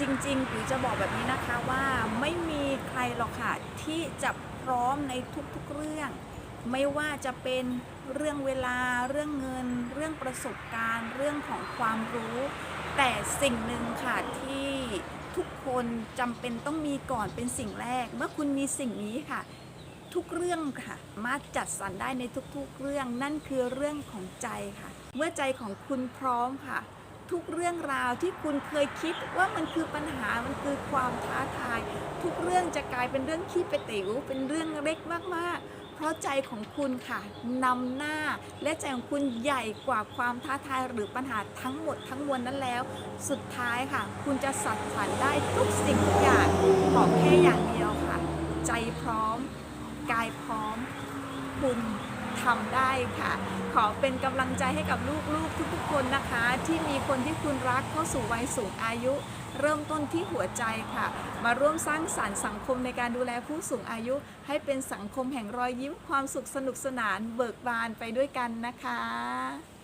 จริงๆปุ๋ยจะบอกแบบนี้นะคะว่าไม่มีใครหรอกค่ะที่จะพร้อมในทุกๆเรื่อง ไม่ว่าจะเป็นเรื่องเวลาเรื่องเงิน เรื่องประสบการณ์ เรื่องของความรู้ แต่สิ่งหนึ่งค่ะที่ทุกคนจำเป็นต้องมีก่อนเป็นสิ่งแรก เมื่อคุณมีสิ่งนี้ค่ะ ทุกเรื่องค่ะมาจัดสรรได้ในทุกๆเรื่องนั่นคือเรื่องของใจค่ะ เมื่อใจของคุณพร้อมค่ะ ทุกเรื่องราวที่คุณเคยคิดว่ามันคือปัญหา มันคือความท้าทาย ทุกเรื่องจะกลายเป็นเรื่องขี้ไปติ๋วเป็นเรื่องเล็กมากๆ เพราะใจของคุณค่ะนำหน้า และใจของคุณใหญ่กว่าความท้าทายหรือปัญหาทั้งหมดทั้งมวลนั้นแล้ว สุดท้ายค่ะ คุณจะสัดสรรได้ทุกสิ่งทุกอย่างขอแค่อย่างเดียวค่ะ ใจพร้อม กายพร้อม คุณทำได้ค่ะ ขอเป็นกำลังใจให้กับลูกๆทุกๆคนนะคะ ที่มีคนที่คุณรักเข้าสู่วัยสูงอายุ เริ่มต้นที่หัวใจค่ะ มาร่วมสร้างสารรค์สังคมในการดูแลผู้สูงอายุ ให้เป็นสังคมแห่งรอยยิ้มความสุขสนุกสนานเบิกบานไปด้วยกันนะคะ